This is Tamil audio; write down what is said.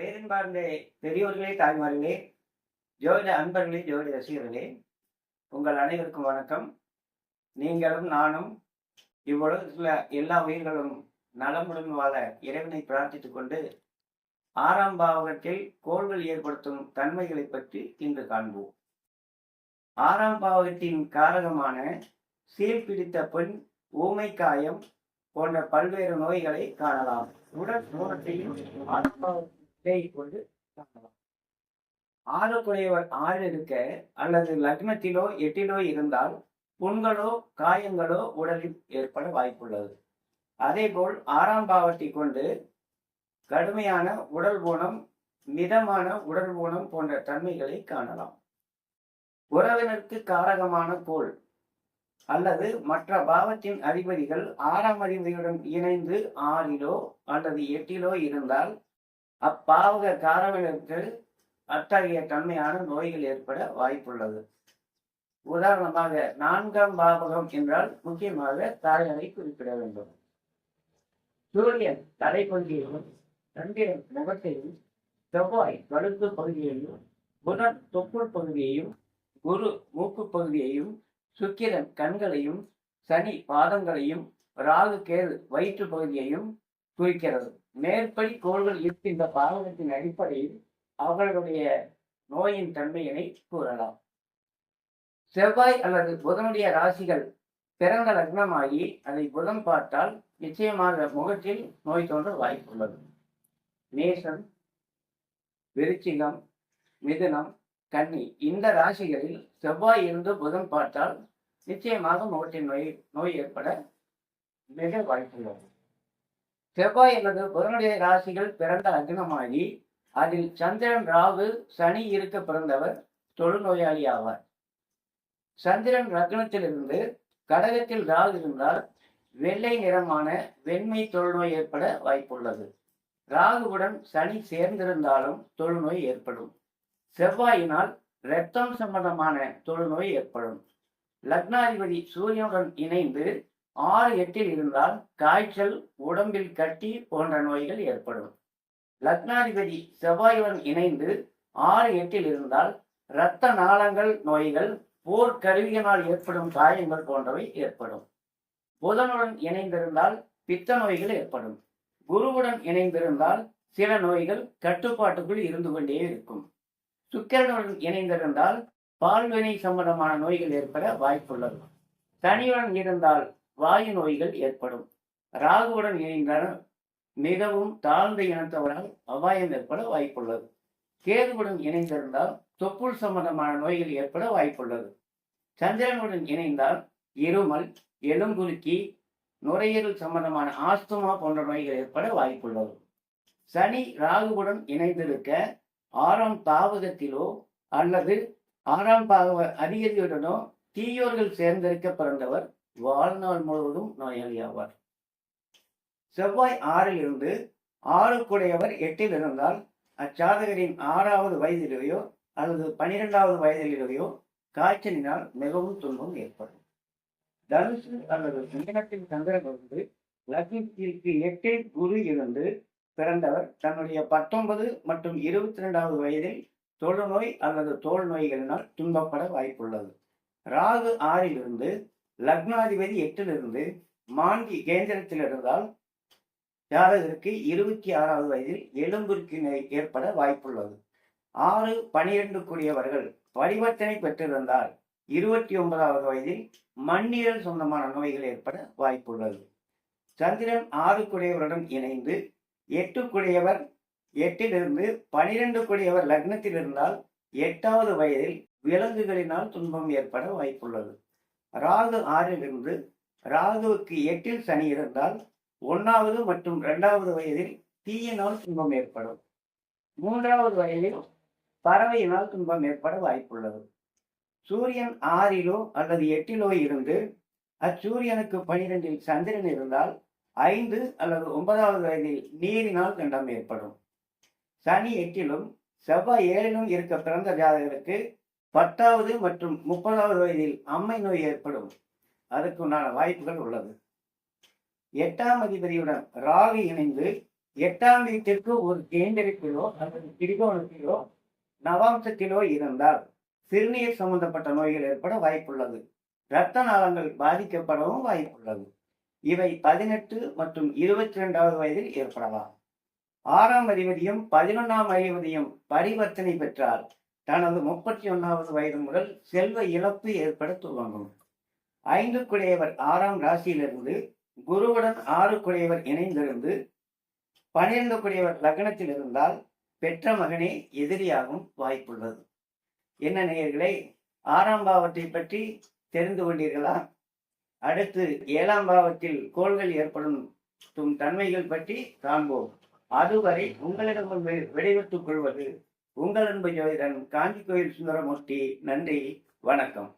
பேரன்பார்ந்த பெரியோர்களே தாய்மார்களே ஜோதிட அன்பர்களே ஜோதிட ரசிகர்களே உங்கள் அனைவருக்கும் வணக்கம். நீங்களும் நானும் இவ்வுலகத்தில் எல்லா உயிர்களும் நலமுடன் வாழ இறைவனை பிரார்த்தித்துக் கொண்டு ஆறாம் பாவகத்தில் கோள்கள் ஏற்படுத்தும் தன்மைகளை பற்றி இன்று காண்போம். ஆறாம் பாவகத்தின் காரகமான சீல் பிடித்த பெண் ஊமை காயம் போன்ற பல்வேறு நோய்களை காணலாம். உடல் ஊனத்தையும் பாவகத்தை கொண்டு காணலாம் ஆறுக்குடையவர் ஆறு இருக்க அல்லது லக்னத்திலோ எட்டிலோ இருந்தால் புண்களோ காயங்களோ உடலில் ஏற்பட வாய்ப்புள்ளது. அதேபோல் ஆறாம் பாவத்தை கொண்டு கடுமையான உடல் ஊனம் மிதமான உடல் ஊனம் போன்ற தன்மைகளை காணலாம். உறவினருக்கு காரகமான கோள் அல்லது மற்ற பாவத்தின் அதிபதிகள் ஆறாம் அதிபதியுடன் இணைந்து ஆறிலோ அல்லது எட்டிலோ இருந்தால் அப்பாவக காரவினருக்கு அத்தகைய தன்மையான நோய்கள் ஏற்பட வாய்ப்புள்ளது. உதாரணமாக நான்காம் பாவகம் என்றால் முக்கியமாக தாயாரை குறிப்பிட வேண்டும். சூரியன் தலைப்பகுதியையும் சந்திரன் முகத்தையும் செவ்வாய் கழுத்து பகுதியையும் புதன் தொப்புள் பகுதியையும் குரு மூக்கு பகுதியையும் சுக்கிரன் கண்களையும் சனி பாதங்களையும் ராகு கேது வயிற்று பகுதியையும் குறிக்கிறது மேற்படி கோள்கள் இருக்கின்ற பாகத்தின் அடிப்படையில் அவர்களுடைய நோயின் தன்மையினை கூறலாம். செவ்வாய் அல்லது புதனுடைய ராசிகள் பிறந்த லக்னமாகி அதை புதன் பார்த்தால் நிச்சயமாக முகத்தில் நோய் தோன்ற வாய்ப்புள்ளது. நேசம் விருச்சிகம் மிதுனம் கன்னி இந்த ராசிகளில் செவ்வாய் இருந்து புதன் பார்த்தால் நிச்சயமாக முகத்தின் நோய் நோய் ஏற்பட மிக வாய்ப்புள்ளது. செவ்வாய் என்பது புதனுடைய ராசிகள் பிறந்த அக்னமாகி அதில் சந்திரன் ராகு சனி இருக்க பிறந்தவர் தொழுநோயாளி ஆவார். சந்திரன் ரக்னத்திலிருந்து கடகத்தில் ராகு இருந்தால் வெள்ளை நிறமான வெண்மை தொழுநோய் ஏற்பட வாய்ப்புள்ளது. ராகுவுடன் சனி சேர்ந்திருந்தாலும் தொழுநோய் ஏற்படும். செவ்வாயினால் இரத்தம் சம்பந்தமான தொழுநோய் ஏற்படும். லக்னாதிபதி சூரியனுடன் இணைந்து ஆறு எட்டில் இருந்தால் காய்ச்சல் உடம்பில் கட்டி போன்ற நோய்கள் ஏற்படும். லக்னாதிபதி செவ்வாயுடன் இணைந்து ஆறு எட்டில் இருந்தால் இரத்த நாளங்கள் நோய்கள் போர் கருவியினால் ஏற்படும் காயங்கள் போன்றவை ஏற்படும். புதனுடன் இணைந்திருந்தால் பித்த நோய்கள் ஏற்படும். குருவுடன் இணைந்திருந்தால் சில நோய்கள் கட்டுப்பாட்டுக்குள் இருந்து கொண்டே இருக்கும். சுக்கிரனுடன் இணைந்திருந்தால் பால்வினை சம்பந்தமான நோய்கள் ஏற்பட வாய்ப்புள்ளது. சனியுடன் இருந்தால் வாயு நோய்கள் ஏற்படும். ராகுவுடன் இணைந்தால் மிகவும் தாழ்ந்த இனத்தவரால் அபாயம் ஏற்பட வாய்ப்புள்ளது. கேதுவுடன் இணைந்திருந்தால் தொப்புள் சம்பந்தமான நோய்கள் ஏற்பட வாய்ப்புள்ளது. சந்திரனுடன் இணைந்தால் இருமல் எலும்புருக்கி நுரையீரல் சம்பந்தமான ஆஸ்துமா போன்ற நோய்கள் ஏற்பட வாய்ப்புள்ளது. சனி ராகுவுடன் இணைந்திருக்க ஆறாம் பாவகத்திலோ அல்லது ஆறாம் பாவ அதிகதியுடனோ தீயோர்கள் சேர்ந்திருக்க பிறந்தவர் வாழ்நாள் முழுவதும் நோயாளி ஆவார் செவ்வாய் ஆறில் இருந்து ஆறுக்குடையவர் எட்டில் இருந்தால் அச்சாதகரின் ஆறாவது வயதிலேயோ அல்லது பனிரெண்டாவது வயதிலேயோ காய்ச்சலினால் மிகவும் துன்பம் ஏற்படும். தனுசு அல்லது மீனத்தின் சந்திரன் இருந்து லக்னத்திற்கு எட்டில் குரு இருந்து பிறந்தவர். தன்னுடைய பத்தொன்பது மற்றும் இருபத்தி ரெண்டாவது வயதில் தொழுநோய் அல்லது தோல் நோய்களினால் துன்பப்பட வாய்ப்புள்ளது. ராகு ஆறிலிருந்து லக்னாதிபதி எட்டிலிருந்து மாண்டி கேந்திரத்தில் இருந்தால் ஜாதகருக்கு இருபத்தி ஆறாவது வயதில் எலும்பிற்கு நோய் ஏற்பட வாய்ப்புள்ளது. ஆறு பனிரெண்டு கூடியவர்கள் பரிவர்த்தனை பெற்றிருந்தால் இருபத்தி ஒன்பதாவது வயதில் மண்ணீரல் சொந்தமான நோய்கள் ஏற்பட வாய்ப்புள்ளது. சந்திரன் ஆறு குடையவருடன் இணைந்து எட்டு குடையவர் எட்டிலிருந்து பனிரெண்டு குடையவர் லக்னத்தில் இருந்தால் எட்டாவது வயதில் விலங்குகளினால் துன்பம் ஏற்பட வாய்ப்புள்ளது. ராகு ஆறிலிருந்து ராகுவுக்கு எட்டில் சனி இருந்தால் ஒன்றாவது மற்றும் இரண்டாவது வயதில் தீயினால் துன்பம் ஏற்படும். மூன்றாவது வயதில் பறவையினால் துன்பம் ஏற்பட வாய்ப்புள்ளது. சூரியன் ஆறிலோ அல்லது எட்டிலோ இருந்து அச்சூரியனுக்கு பனிரெண்டில் சந்திரன் இருந்தால் ஐந்து அல்லது ஒன்பதாவது வயதில் நீரினால் தண்டம் ஏற்படும். சனி எட்டிலும் செவ்வாய் ஏழிலும் இருக்க பிறந்த ஜாதகருக்கு பத்தாவது மற்றும் முப்பதாவது வயதில் அம்மை நோய் ஏற்படும். அதற்குண்டான வாய்ப்புகள் உள்ளது. எட்டாம் அதிபதியுடன் ராகு இணைந்து எட்டாம் வீட்டிற்கு ஒரு கேந்திரத்திலோ அல்லது திரிகோணத்திலோ நவாம்சத்திலோ இருந்தால் சிறுநீர் சம்பந்தப்பட்ட நோய்கள் ஏற்பட வாய்ப்புள்ளது. இரத்த நாளங்கள் பாதிக்கப்படவும் வாய்ப்புள்ளது. இவை பதினெட்டு மற்றும் இருபத்தி ரெண்டாவது வயதில் ஏற்படலாம். ஆறாம் அதிபதியும் பதினொன்றாம் அதிபதியும் பரிவர்த்தனை பெற்றார். தனது முப்பத்தி ஒன்றாவது வயது முதல் செல்வ இழப்பு ஏற்பட துவங்கும். ஐந்து குடையவர் ஆறாம் ராசியிலிருந்து குருவுடன் ஆறு குடையவர் இணைந்திருந்து பனிரெண்டு குடையவர் லக்னத்தில் இருந்தால் பெற்ற மகனே எதிரியாகும் வாய்ப்புள்ளது. என்ன நேயர்களே ஆறாம் பாவத்தை பற்றி தெரிந்து கொண்டீர்களா? அடுத்து ஏழாம் பாவத்தில் கோள்கள் ஏற்படும் தன்மைகள் பற்றி காண்போம். அதுவரை உங்களிடம் விடைபெற்றுக் கொள்வது உங்கள் அன்பு ஜோதிடன் காஞ்சி கோயில் சுந்தரமூர்த்தி நன்றி வணக்கம்.